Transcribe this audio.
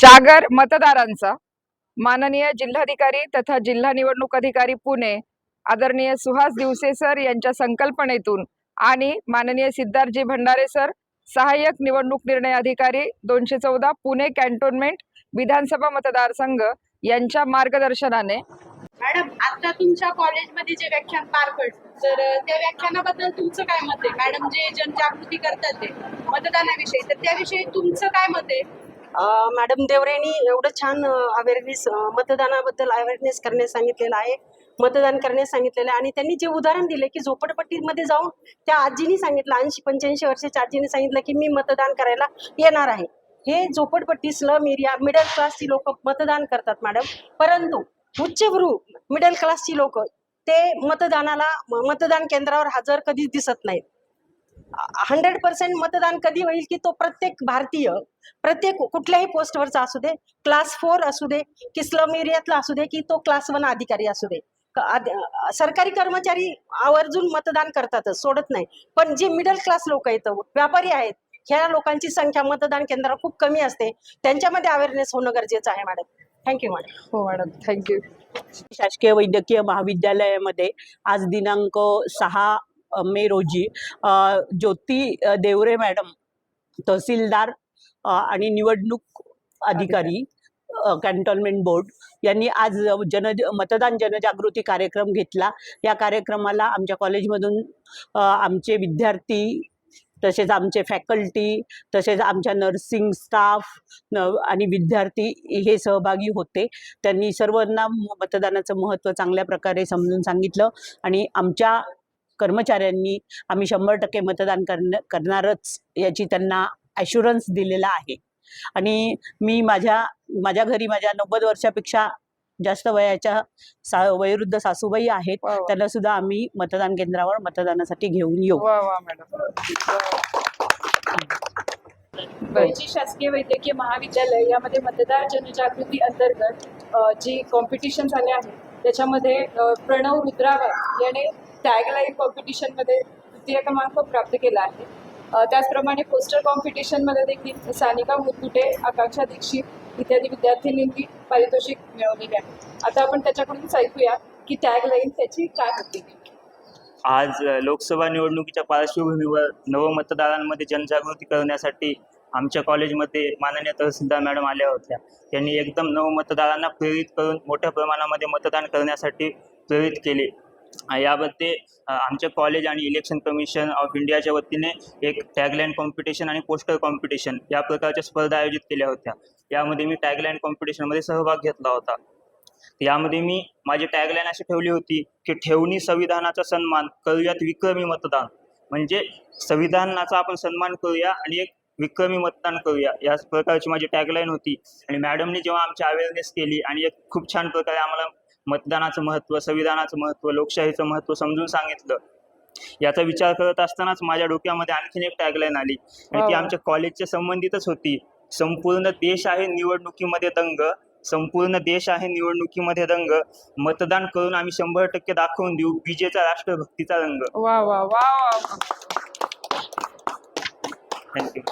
जागर मतदारांचा माननीय जिल्हाधिकारी तथा जिल्हा निवडणूक अधिकारी पुणे आदरणीय सुहास दिवसे सर यांच्या संकल्पनेतून आणि माननीय सिद्धार्थजी भंडारे सर सहाय्यक निवडणूक निर्णय अधिकारी दोनशे चौदा पुणे कॅन्टोन्मेंट विधानसभा मतदारसंघ यांच्या मार्गदर्शनाने. मॅडम आता तुमच्या कॉलेजमध्ये जे व्याख्यान पार पडलं तर त्या व्याख्यानाबद्दल तुमचं काय मत आहे? मॅडम जे जनजागृती करतात ते मतदानाविषयी तर त्याविषयी तुमचं काय मत आहे? मॅडम देवरेनी एवढं छान अवेअरनेस मतदानाबद्दल अवेअरनेस करण्यास सांगितलेलं आहे. मतदान करण्यास सांगितलेलं आहे. आणि त्यांनी जे उदाहरण दिले की झोपडपट्टीमध्ये जाऊन त्या आजीनी सांगितलं ऐंशी पंच्याऐंशी वर्षाच्या आजीने सांगितलं की मी मतदान करायला येणार आहे. हे झोपडपट्टी स्लम एरिया मिडल क्लासची लोक मतदान करतात मॅडम. परंतु उच्चभ्रू मिडल क्लासची लोक ते मतदानाला म- मतदान केंद्रावर हजर कधीच दिसत नाहीत. हंड्रेड पर्सेंट मतदान कधी होईल की तो प्रत्येक भारतीय प्रत्येक कुठल्याही पोस्टवरचा असू दे क्लास फोर असू दे की स्लम एरियातला असू दे की तो क्लास वन अधिकारी असू दे. सरकारी कर्मचारी आवर्जून मतदान करतातच सोडत नाही. पण जे मिडल क्लास लोक आहेत व्यापारी आहेत ह्या लोकांची संख्या मतदान केंद्रावर खूप कमी असते. त्यांच्यामध्ये अवेअरनेस होणं गरजेचं आहे मॅडम थँक्यू मॅडम हो मॅडम थँक्यू शासकीय वैद्यकीय महाविद्यालयामध्ये आज दिनांक सहा मे रोजी ज्योती देवरे मॅडम तहसीलदार आणि निवडणूक अधिकारी अ, कॅन्टोन्मेंट बोर्ड यांनी आज जन मतदान जनजागृती कार्यक्रम घेतला. या कार्यक्रमाला आमच्या कॉलेजमधून आमचे विद्यार्थी तसेच आमचे फॅकल्टी तसेच आमच्या नर्सिंग स्टाफ न आणि विद्यार्थी हे सहभागी होते. त्यांनी सर्वांना म- मतदानाचं महत्त्व चांगल्या प्रकारे समजून सांगितलं आणि आमच्या कर्मचाऱ्यांनी आम्ही शंभर टक्के मतदान करन करणारच याची त्यांना ॲश्युरन्स दिलेला आहे. आणि मी माझ्या माझ्या घरी माझ्या नव्वद वर्षापेक्षा जास्त वयाच्या सा वयोवृद्ध सासूबाई आहेत. त्यांना सुद्धा आम्ही मतदान केंद्रावर मतदानासाठी घेऊन येऊ. शासकीय वैद्यकीय महाविद्यालय यामध्ये मतदार जनजागृती अंतर्गत जी कॉम्पिटिशन झाले आहे त्याच्यामध्ये प्रणव रुद्रावर याने टॅगलाईन कॉम्पिटिशनमध्ये तृतीय क्रमांक प्राप्त केला आहे. त्याचप्रमाणे पोस्टर कॉम्पिटिशनमध्ये देखील सानिका मुरकुटे आकांक्षा दीक्षित इत्यादी विद्यार्थिनींनी पारितोषिक मिळवलेले आहे. आता आपण त्याच्याकडूनच ऐकूया की टॅगलाईन त्याची काय होती. आज लोकसभा निवडणुकीच्या पार्श्वभूमीवर नवमतदारांमध्ये जनजागृती करण्यासाठी आमच्या कॉलेजमध्ये माननीय तहसीलदार मॅडम आल्या होत्या. त्यांनी एकदम नवमतदारांना प्रेरित करून मोठ्या प्रमाणामध्ये मतदान करण्यासाठी प्रेरित केले. यामध्ये आमच्या कॉलेज आणि इलेक्शन कमिशन ऑफ इंडियाच्या वतीने एक टॅगलाईन कॉम्पिटिशन आणि पोस्टर कॉम्पिटिशन या प्रकारच्या स्पर्धा आयोजित केल्या होत्या. यामध्ये मी टॅगलाईन कॉम्पिटिशनमध्ये सहभाग घेतला होता. यामध्ये मी माझी टॅगलाईन अशी ठेवली होती की ठेवणी संविधानाचा सन्मान करूयात विक्रमी मतदान म्हणजे संविधानाचा आपण सन्मान करूया आणि एक विक्रमी मतदान करूया. या प्रकारची माझी टॅगलाईन होती. आणि मॅडमने जेव्हा आमची अवेअरनेस केली आणि एक खूप छान प्रकारे आम्हाला मतदानाचं महत्त्व संविधानाचं महत्त्व लोकशाहीचं महत्त्व समजून सांगितलं. याचा विचार करत असतानाच माझ्या डोक्यामध्ये आणखीन एक टॅगलाईन आली. आणि ती. आमच्या कॉलेजच्या संबंधितच होती. संपूर्ण देश आहे निवडणुकीमध्ये दंग. संपूर्ण देश आहे निवडणुकीमध्ये दंग. मतदान करून आम्ही शंभर टक्के दाखवून देऊ. विजेचा राष्ट्रभक्तीचा रंग वा वा वा वा थँक्यू